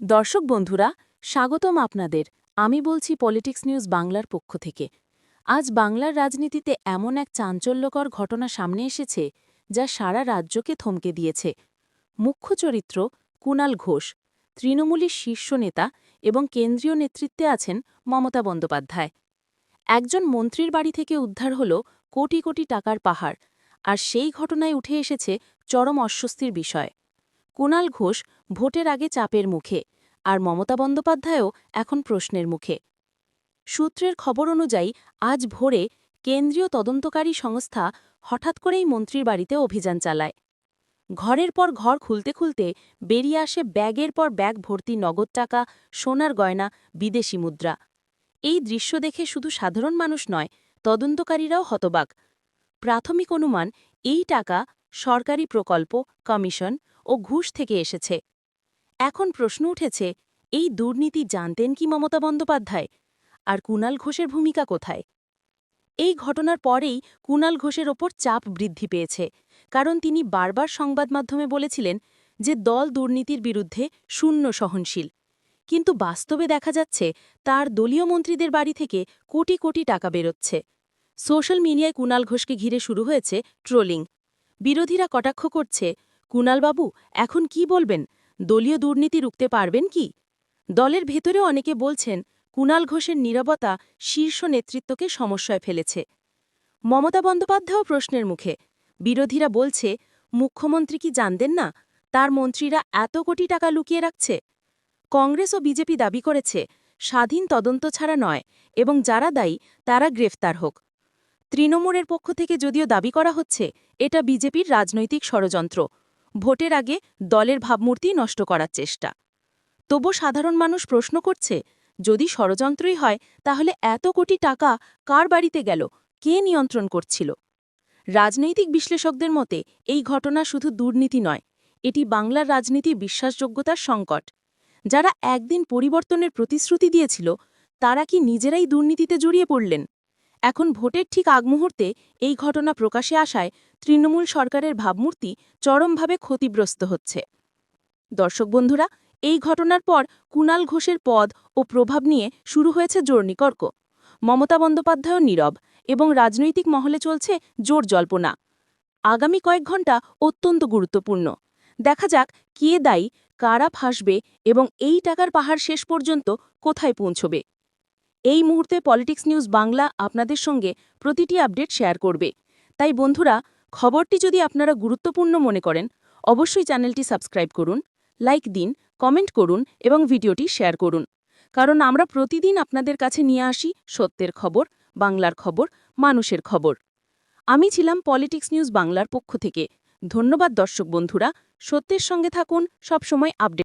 দর্শক বন্ধুরা, স্বাগতম আপনাদের। আমি বলছি পলিটিক্স নিউজ বাংলার পক্ষ থেকে। আজ বাংলার রাজনীতিতে এমন এক চাঞ্চল্যকর ঘটনা সামনে এসেছে, যা সারা রাজ্যকে থমকে দিয়েছে। মুখ্য চরিত্র কুণাল ঘোষ। তৃণমূলের শীর্ষ নেতা এবং কেন্দ্রীয় নেতৃত্বে আছেন মমতা বন্দ্যোপাধ্যায়। একজন মন্ত্রীর বাড়ি থেকে উদ্ধার হল কোটি কোটি টাকার পাহাড়, আর সেই ঘটনায় উঠে এসেছে চরম অস্বস্তির বিষয়। কুণাল ঘোষ ভোটের আগে চাপের মুখে আর মমতা বন্দ্যোপাধ্যায়ও এখন প্রশ্নের মুখে। সূত্রের খবর অনুযায়ী আজ ভোরে কেন্দ্রীয় তদন্তকারী সংস্থা হঠাৎ করেই মন্ত্রীর বাড়িতে অভিযান চালায়। ঘরের পর ঘর খুলতে খুলতে বেরিয়ে আসে ব্যাগের পর ব্যাগ ভর্তি নগদ টাকা, সোনার গয়না, বিদেশি মুদ্রা। এই দৃশ্য দেখে শুধু সাধারণ মানুষ নয়, তদন্তকারীরাও হতবাক। প্রাথমিক অনুমান, এই টাকা সরকারি প্রকল্প, কমিশন ও ঘুষ থেকে এসেছে। এখন প্রশ্ন উঠেছে, এই দুর্নীতি জানতেন কি মমতা বন্দ্যোপাধ্যায়? আর কুণাল ঘোষের ভূমিকা কোথায়? এই ঘটনার পরেই কুণাল ঘোষের ওপর চাপ বৃদ্ধি পেয়েছে, কারণ তিনি বারবার সংবাদ মাধ্যমে বলেছিলেন যে দল দুর্নীতির বিরুদ্ধে শূন্য সহনশীল। কিন্তু বাস্তবে দেখা যাচ্ছে, তার দলীয় মন্ত্রীদের বাড়ি থেকে কোটি কোটি টাকা বেরোচ্ছে। সোশ্যাল মিডিয়ায় কুণাল ঘোষকে ঘিরে শুরু হয়েছে ট্রোলিং। বিরোধীরা কটাক্ষ করছে কুণালবাবু, এখন কি বলবেন? দলীয় দুর্নীতি রুখতে পারবেন কি? দলের ভেতরেও অনেকে বলছেন, কুণাল ঘোষের নীরবতা শীর্ষ নেতৃত্বকে সমস্যায় ফেলেছে। মমতা বন্দ্যোপাধ্যায়ও প্রশ্নের মুখে। বিরোধীরা বলছে, মুখ্যমন্ত্রী কি জানতেন না? তার মন্ত্রীরা এত কোটি টাকা লুকিয়ে রাখছে? কংগ্রেস ও বিজেপি দাবি করেছে, স্বাধীন তদন্ত ছাড়া নয় এবং যারা দায়ী, তারা গ্রেফতার হোক। তৃণমূলের পক্ষ থেকে যদিও দাবি করা হচ্ছে, এটা বিজেপির রাজনৈতিক ষড়যন্ত্র। ভোটের আগে দলের ভাবমূর্তি নষ্ট করার চেষ্টা। তবু সাধারণ মানুষ প্রশ্ন করছে, যদি ষড়যন্ত্রই হয়, তাহলে এত কোটি টাকা কার বাড়িতে গেল? কে নিয়ন্ত্রণ করছিল? রাজনৈতিক বিশ্লেষকদের মতে, এই ঘটনা শুধু দুর্নীতি নয়, এটি বাংলার রাজনীতির বিশ্বাসযোগ্যতার সংকট। যারা একদিন পরিবর্তনের প্রতিশ্রুতি দিয়েছিল, তারা কি নিজেরাই দুর্নীতিতে জড়িয়ে পড়লেন? এখন ভোটের ঠিক আগ মুহূর্তে এই ঘটনা প্রকাশে আসায় তৃণমূল সরকারের ভাবমূর্তি চরমভাবে ক্ষতিগ্রস্ত হচ্ছে। দর্শক বন্ধুরা, এই ঘটনার পর কুণাল ঘোষের পদ ও প্রভাব নিয়ে শুরু হয়েছে জোরনিকর্ক মমতা বন্দ্যোপাধ্যায় নীরব এবং রাজনৈতিক মহলে চলছে জোর জল্পনা। আগামী কয়েক ঘণ্টা অত্যন্ত গুরুত্বপূর্ণ। দেখা যাক কে দায়ী, কারা ফাঁসবে এবং এই টাকার পাহাড় শেষ পর্যন্ত কোথায় পৌঁছবে। এই মুহূর্তে পলিটিক্স নিউজ বাংলা আপনাদের সঙ্গে প্রতিটি আপডেট শেয়ার করবে। তাই বন্ধুরা, খবরটি যদি আপনারা গুরুত্বপূর্ণ মনে করেন, অবশ্যই চ্যানেলটি সাবস্ক্রাইব করুন লাইক দিন কমেন্ট করুন এবং ভিডিওটি শেয়ার করুন। কারণ আমরা প্রতিদিন আপনাদের কাছে নিয়ে আসি সত্যের খবর, বাংলার খবর, মানুষের খবর। আমি ছিলাম পলিটিক্স নিউজ বাংলার পক্ষ থেকে। ধন্যবাদ দর্শক বন্ধুরা। সত্যের সঙ্গে থাকুন, সবসময় আপডেট